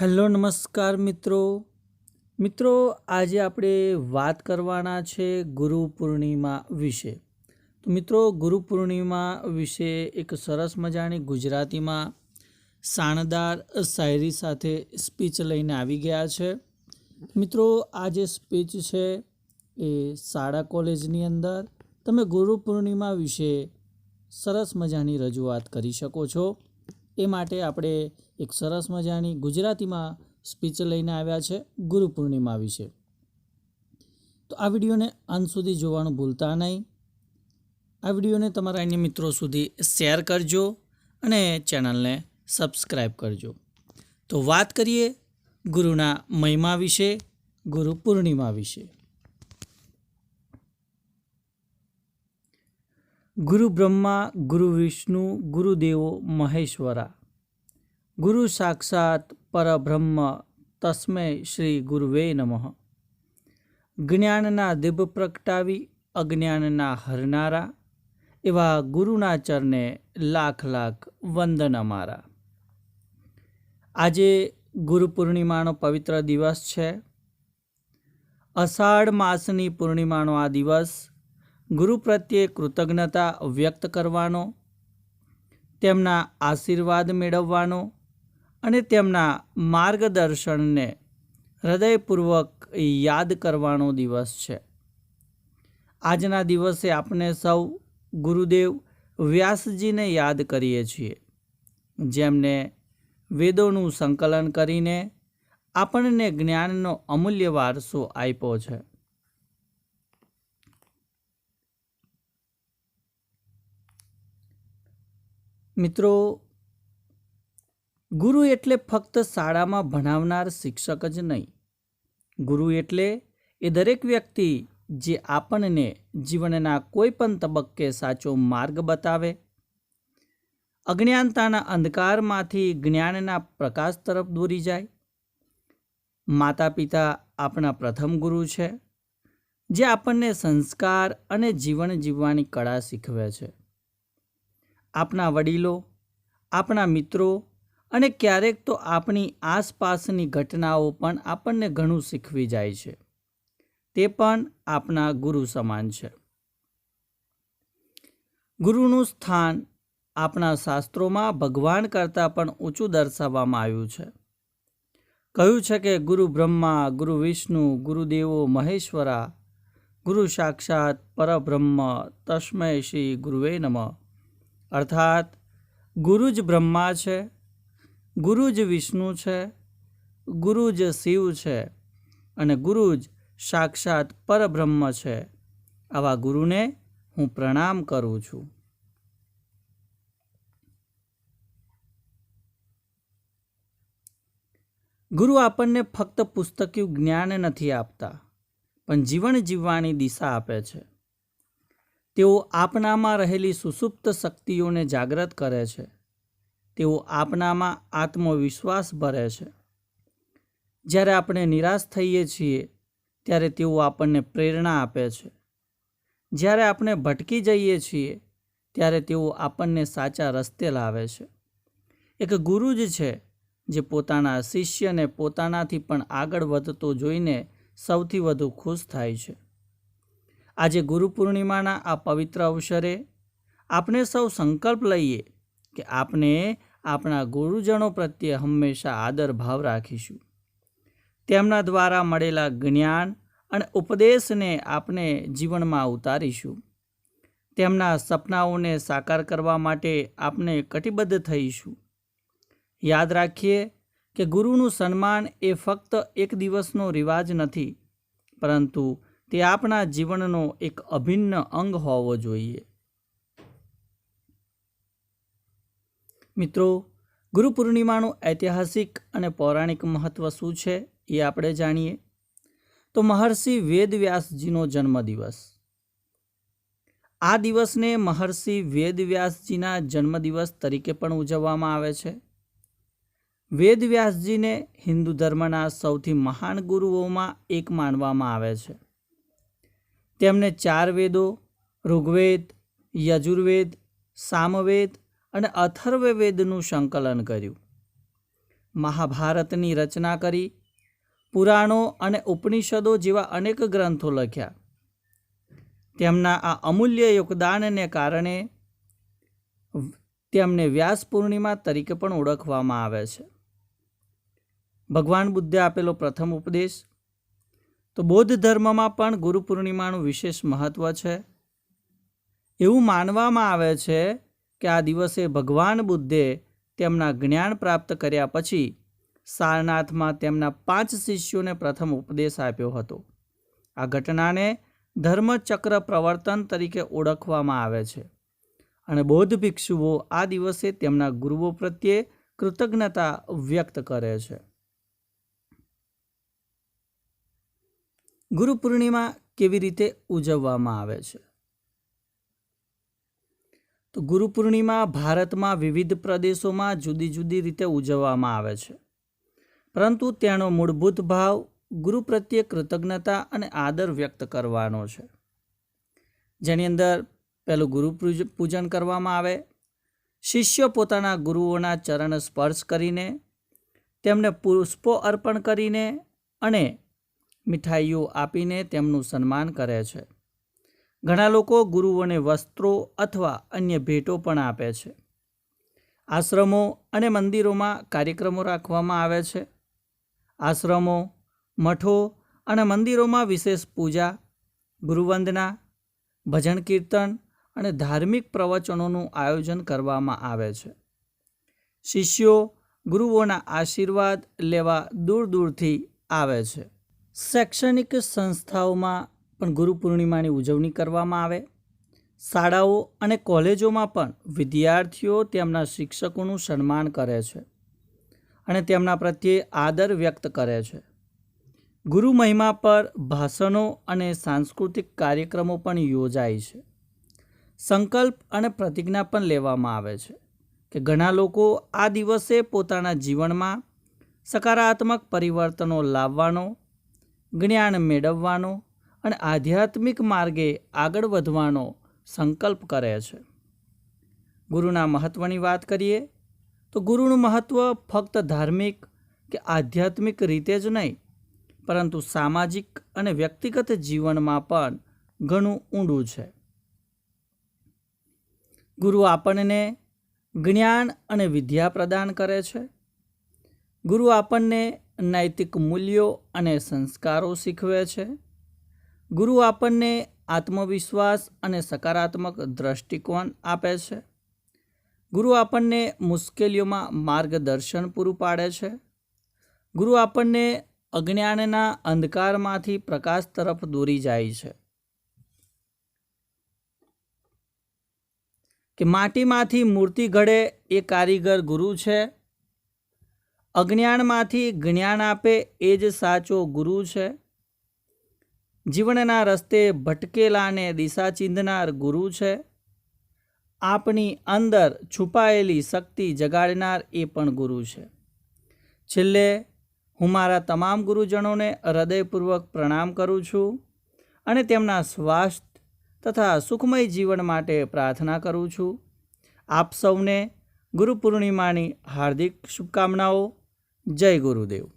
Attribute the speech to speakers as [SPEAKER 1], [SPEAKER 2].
[SPEAKER 1] Hello, નમસ્કાર મિત્રો. મિત્રો, આજે આપણે વાત કરવાના છે ગુરુ પૂર્ણિમા વિશે. તો મિત્રો, ગુરુ પૂર્ણિમા વિશે એક સરસ મજાની ગુજરાતીમાં શાણદાર શાયરી સાથે સ્પીચ લઈને આવી ગયા છે. મિત્રો, આ જે સ્પીચ છે એ શાળા કોલેજની અંદર તમે ગુરુ પૂર્ણિમા વિશે સરસ મજાની રજૂઆત કરી શકો છો. એ માટે આપણે એક સરસ મજાની ગુજરાતીમાં સ્પીચ લઈને આવ્યા છે ગુરુ પૂર્ણિમા વિશે. તો આ વિડીયોને અંત સુધી જોવાનું ભૂલતા નહીં. આ વિડીયોને તમારા અન્ય મિત્રો સુધી શેર કરજો અને ચેનલને સબસ્ક્રાઈબ કરજો. તો વાત કરીએ ગુરુના મહિમા વિશે, ગુરુ પૂર્ણિમા વિશે. ગુરુ બ્રહ્મા, ગુરુ વિષ્ણુ, ગુરુદેવો, મહેશ્વરા. ગુરુ સાક્ષાત પરબ્રહ્મ તસ્મય શ્રી ગુરુવે નમઃ. જ્ઞાનના દિભ પ્રગટાવી અજ્ઞાનના હરનારા, એવા ગુરુના ચરણે લાખ લાખ વંદન અમારા. આજે ગુરુ પૂર્ણિમાનો પવિત્ર દિવસ છે. અષાઢ માસની પૂર્ણિમાનો આ દિવસ ગુરુ પ્રત્યે કૃતજ્ઞતા વ્યક્ત કરવાનો, તેમના આશીર્વાદ મેળવવાનો અને તેમના માર્ગદર્શનને હૃદયપૂર્વક યાદ કરવાનો દિવસ છે. આજના દિવસે આપણે સૌ ગુરુદેવ વ્યાસજીને યાદ કરીએ છીએ, જેમને વેદોનું સંકલન કરીને આપણને જ્ઞાનનો અમૂલ્ય વારસો આપ્યો છે. મિત્રો ગુરુ એટલે ફક્ત શાળામાં ભણાવનાર શિક્ષક જ નહીં. ગુરુ એટલે એ દરેક વ્યક્તિ જે આપણને જીવનના કોઈપણ તબક્કે સાચો માર્ગ બતાવે. અજ્ઞાનતાના અંધકારમાંથી જ્ઞાનના પ્રકાશ તરફ દોરી જાય. માતા પિતા આપણા પ્રથમ ગુરુ છે, જે આપણને સંસ્કાર અને જીવન જીવવાની કળા શીખવે છે. આપણા વડીલો, આપણા મિત્રો અને ક્યારેક તો આપણી આસપાસની ઘટનાઓ પણ આપણને ઘણું શીખવી જાય છે. તે પણ આપણા ગુરુ સમાન છે. ગુરુનું સ્થાન આપણા શાસ્ત્રોમાં ભગવાન કરતાં પણ ઊંચું દર્શાવવામાં આવ્યું છે. કહ્યું છે કે ગુરુ બ્રહ્મા, ગુરુ વિષ્ણુ ગુરુદેવો મહેશ્વરા, ગુરુ સાક્ષાત પરબ્રહ્મ તસ્મય શ્રી ગુરુવે નમઃ. અર્થાત ગુરુ જ બ્રહ્મા છે ગુરુ જ વિષ્ણુ છે ગુરુ જ શિવ છે અને ગુરુ જ સાક્ષાત પરબ્રહ્મ છે. આવા ગુરુને હું પ્રણામ કરું છું. ગુરુ આપણને ફક્ત પુસ્તકિયું જ્ઞાન નથી આપતા, પણ જીવન જીવવાની દિશા આપે છે. તેઓ આપણામાં રહેલી સુસુપ્ત શક્તિઓને જાગૃત કરે છે. તેઓ આપનામાં આત્મવિશ્વાસ ભરે છે. જ્યારે આપણે નિરાશ થઈએ છીએ, ત્યારે તેઓ આપણને પ્રેરણા આપે છે. જ્યારે આપણે ભટકી જઈએ છીએ, ત્યારે તેઓ આપણને સાચા રસ્તે લાવે છે. એક ગુરુ જ છે, જે પોતાના શિષ્યને પોતાનાથી પણ આગળ વધતો જોઈને સૌથી વધુ ખુશ થાય છે. આજે ગુરુ પૂર્ણિમાના આ પવિત્ર અવસરે આપણે સૌ સંકલ્પ લઈએ કે આપણે આપણા ગુરુજનો પ્રત્યે હંમેશા આદર ભાવ રાખીશું. તેમના દ્વારા મળેલા જ્ઞાન અને ઉપદેશને આપણે જીવનમાં ઉતારીશું. તેમના સપનાઓને સાકાર કરવા માટે આપણે કટિબદ્ધ થઈશું. યાદ રાખીએ કે ગુરુનું સન્માન એ ફક્ત એક દિવસનો રિવાજ નથી, પરંતુ તે આપણા જીવનનો એક અભિન્ન અંગ હોવો જોઈએ. મિત્રો, ગુરુ પૂર્ણિમાનું ઐતિહાસિક અને પૌરાણિક મહત્ત્વ શું છે એ આપણે જાણીએ. તો મહર્ષિ વેદવ્યાસજીનો જન્મદિવસ. આ દિવસને મહર્ષિ વેદવ્યાસજીના જન્મદિવસ તરીકે પણ ઉજવવામાં આવે છે. વેદવ્યાસજીને હિન્દુ ધર્મના સૌથી મહાન ગુરુઓમાં એક માનવામાં આવે છે. તેમણે ચાર વેદો, ઋગ્વેદ, યજુર્વેદ, સામવેદ અને અથર્વવેદનું સંકલન કર્યું. મહાભારતની રચના કરી, પુરાણો અને ઉપનિષદો જેવા અનેક ગ્રંથો લખ્યા. તેમના આ અમૂલ્ય યોગદાનને કારણે તેમને વ્યાસ પૂર્ણિમા તરીકે પણ ઓળખવામાં આવે છે. ભગવાન બુદ્ધે આપેલો પ્રથમ ઉપદેશ, તો બૌદ્ધ ધર્મમાં પણ ગુરુ પૂર્ણિમાનું વિશેષ મહત્ત્વ છે. એવું માનવામાં આવે છે કે આ દિવસે ભગવાન બુદ્ધે તેમના જ્ઞાન પ્રાપ્ત કર્યા પછી સારનાથમાં તેમના પાંચ શિષ્યોને પ્રથમ ઉપદેશ આપ્યો હતો. આ ઘટનાને ધર્મચક્ર પ્રવર્તન તરીકે ઓળખવામાં આવે છે અને બૌદ્ધ ભિક્ષુઓ આ દિવસે તેમના ગુરુઓ પ્રત્યે કૃતજ્ઞતા વ્યક્ત કરે છે. ગુરુ પૂર્ણિમા કેવી રીતે ઉજવવામાં આવે છે? તો ગુરુ પૂર્ણિમા ભારતમાં વિવિધ પ્રદેશોમાં જુદી જુદી રીતે ઉજવવામાં આવે છે. પરંતુ તેનો મૂળભૂત ભાવ ગુરુ પ્રત્યે કૃતજ્ઞતા અને આદર વ્યક્ત કરવાનો છે. જેની અંદર પહેલું ગુરુ પૂજન કરવામાં આવે, શિષ્ય પોતાના ગુરુઓના ચરણ સ્પર્શ કરીને, તેમને પુષ્પો અર્પણ કરીને અને મીઠાઈઓ આપીને તેમનું સન્માન કરે છે. ઘણા લોકો ગુરુઓને વસ્ત્રો અથવા અન્ય ભેટો પણ આપે છે. આશ્રમો અને મંદિરોમાં કાર્યક્રમો રાખવામાં આવે છે. આશ્રમો, મઠો અને મંદિરોમાં વિશેષ પૂજા, ગુરુવંદના, ભજન કીર્તન અને ધાર્મિક પ્રવચનોનું આયોજન કરવામાં આવે છે. શિષ્યો ગુરુઓના આશીર્વાદ લેવા દૂર દૂરથી આવે છે. શૈક્ષણિક સંસ્થાઓમાં પણ ગુરુ પૂર્ણિમાની ઉજવણી કરવામાં આવે. શાળાઓ અને કોલેજોમાં પણ વિદ્યાર્થીઓ તેમના શિક્ષકોનું સન્માન કરે છે અને તેમના પ્રત્યે આદર વ્યક્ત કરે છે. ગુરુ મહિમા પર ભાષણો અને સાંસ્કૃતિક કાર્યક્રમો પણ યોજાય છે. સંકલ્પ અને પ્રતિજ્ઞા પણ લેવામાં આવે છે કે ઘણા લોકો આ દિવસે પોતાના જીવનમાં સકારાત્મક પરિવર્તનો લાવવાનો, જ્ઞાન મેળવવાનો અને આધ્યાત્મિક માર્ગે આગળ વધવાનો સંકલ્પ કરે છે. ગુરુના મહત્ત્વની વાત કરીએ, તો ગુરુનું મહત્ત્વ ફક્ત ધાર્મિક કે આધ્યાત્મિક રીતે જ નહીં, પરંતુ સામાજિક અને વ્યક્તિગત જીવનમાં પણ ઘણું ઊંડું છે. ગુરુ આપણને જ્ઞાન અને વિદ્યા પ્રદાન કરે છે. ગુરુ આપણને નૈતિક મૂલ્યો અને સંસ્કારો શીખવે છે. ગુરુ આપણને આત્મવિશ્વાસ અને સકારાત્મક દ્રષ્ટિકોણ આપે છે. ગુરુ આપણને મુશ્કેલીઓમાં માર્ગદર્શન પૂરું પાડે છે. ગુરુ આપણને અજ્ઞાનના અંધકારમાંથી પ્રકાશ તરફ દોરી જાય છે. કે માટીમાંથી મૂર્તિ ઘડે એ કારીગર ગુરુ છે. અજ્ઞાનમાંથી જ્ઞાન આપે એ જ સાચો ગુરુ છે. જીવનના રસ્તે ભટકેલાને દિશા ચીંધનાર ગુરુ છે. આપણી અંદર છુપાયેલી શક્તિ જગાડનાર એ પણ ગુરુ છે. છેલ્લે, હું મારા તમામ ગુરુજનોને હૃદયપૂર્વક પ્રણામ કરું છું અને તેમના સ્વાસ્થ્ય તથા સુખમય જીવન માટે પ્રાર્થના કરું છું. આપ સૌને ગુરુ પૂર્ણિમાની હાર્દિક શુભકામનાઓ. જય ગુરુદેવ.